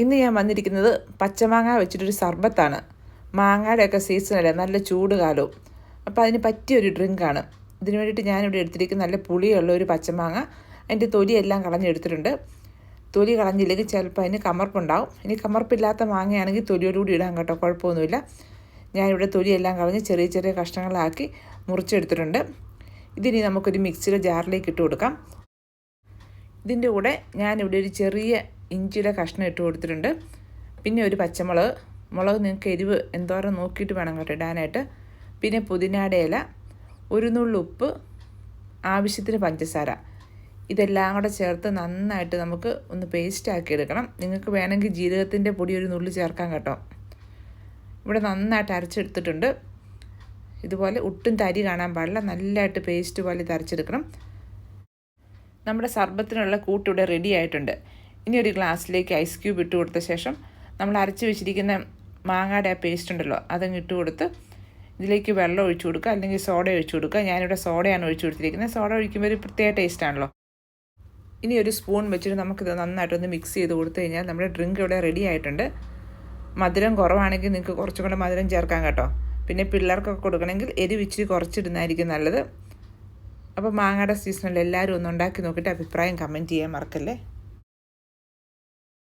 ഇന്ന് ഞാൻ വന്നിരിക്കുന്നത് പച്ചമാങ്ങ വെച്ചിട്ടൊരു സർബത്താണ്. മാങ്ങയുടെയൊക്കെ സീസണല്ലേ നല്ല ചൂട് കാലവും. അപ്പോൾ അതിന് പറ്റിയൊരു ഡ്രിങ്കാണ്. ഇതിന് വേണ്ടിയിട്ട് ഞാനിവിടെ എടുത്തിരിക്കുന്ന നല്ല പുളിയുള്ള ഒരു പച്ചമാങ്ങ. അതിന്റെ തൊലിയെല്ലാം കളഞ്ഞെടുത്തിട്ടുണ്ട്. തൊലി കളഞ്ഞില്ലെങ്കിൽ ചിലപ്പോൾ അതിന് കമർപ്പുണ്ടാവും. ഇനി കമർപ്പില്ലാത്ത മാങ്ങയാണെങ്കിൽ തൊലിയോടുകൂടി ഇടാൻ കേട്ടോ കുഴപ്പമൊന്നുമില്ല. ഞാനിവിടെ തൊലിയെല്ലാം കളഞ്ഞ് ചെറിയ ചെറിയ കഷ്ണങ്ങളാക്കി മുറിച്ചെടുത്തിട്ടുണ്ട്. ഇതിനി നമുക്കൊരു മിക്സിയുടെ ജാറിലേക്ക് ഇട്ട് കൊടുക്കാം. ഇതിന്റെ കൂടെ ഞാനിവിടെ ഒരു ചെറിയ ഇഞ്ചിയുടെ കഷ്ണം ഇട്ട് കൊടുത്തിട്ടുണ്ട്. പിന്നെ ഒരു പച്ചമുളക്. മുളക് നിങ്ങൾക്ക് എരിവ് എന്തോരം നോക്കിയിട്ട് വേണം കേട്ടോ ഇടാനായിട്ട്. പിന്നെ പുതിനയുടെ ഇല ഒരു നുള്ളു ഉപ്പ് ആവശ്യത്തിന് പഞ്ചസാര. ഇതെല്ലാം കൂടെ ചേർത്ത് നന്നായിട്ട് നമുക്ക് ഒന്ന് പേസ്റ്റ് ആക്കി എടുക്കണം. നിങ്ങൾക്ക് വേണമെങ്കിൽ ജീരകത്തിന്റെ പൊടി ഒരു നുള്ളി ചേർക്കാം കേട്ടോ. ഇവിടെ നന്നായിട്ട് അരച്ചെടുത്തിട്ടുണ്ട്. ഇതുപോലെ ഒട്ടും തരി കാണാൻ പാടില്ല. നല്ലതായിട്ട് പേസ്റ്റ് പോലെ ഇത് അരച്ചെടുക്കണം നമ്മുടെ സർബത്തിനുള്ള കൂട്ടിവിടെ റെഡി ആയിട്ടുണ്ട്. ഇനി ഒരു ഗ്ലാസ്സിലേക്ക് ഐസ് ക്യൂബ് ഇട്ട് കൊടുത്ത ശേഷം നമ്മൾ അരച്ച് വെച്ചിരിക്കുന്ന മാങ്ങയുടെ ആ പേസ്റ്റ് ഉണ്ടല്ലോ അതങ്ങ് ഇട്ട് കൊടുത്ത് ഇതിലേക്ക് വെള്ളം ഒഴിച്ചു കൊടുക്കുക അല്ലെങ്കിൽ സോഡ ഒഴിച്ചു കൊടുക്കുക. ഞാനിവിടെ സോഡയാണ് ഒഴിച്ചു കൊടുത്തിരിക്കുന്നത്. സോഡ ഒഴിക്കുമ്പോൾ ഒരു പ്രത്യേക ടേസ്റ്റ് ആണല്ലോ. ഇനി ഒരു സ്പൂൺ വെച്ചിട്ട് നമുക്കിത് നന്നായിട്ടൊന്ന് മിക്സ് ചെയ്ത് കൊടുത്തു കഴിഞ്ഞാൽ നമ്മുടെ ഡ്രിങ്ക് ഇവിടെ റെഡി ആയിട്ടുണ്ട്. മധുരം കുറവാണെങ്കിൽ നിങ്ങൾക്ക് കുറച്ചും കൂടെ മധുരം ചേർക്കാം കേട്ടോ. പിന്നെ പിള്ളേർക്കൊക്കെ കൊടുക്കണമെങ്കിൽ എരിവിച്ചിരി കുറച്ചിടുന്നതായിരിക്കും നല്ലത്. അപ്പോൾ മാങ്ങയുടെ സീസണിൽ എല്ലാവരും ഒന്ന് ഉണ്ടാക്കി നോക്കിയിട്ട് അഭിപ്രായം കമന്റ് ചെയ്യാൻ മറക്കല്ലേ?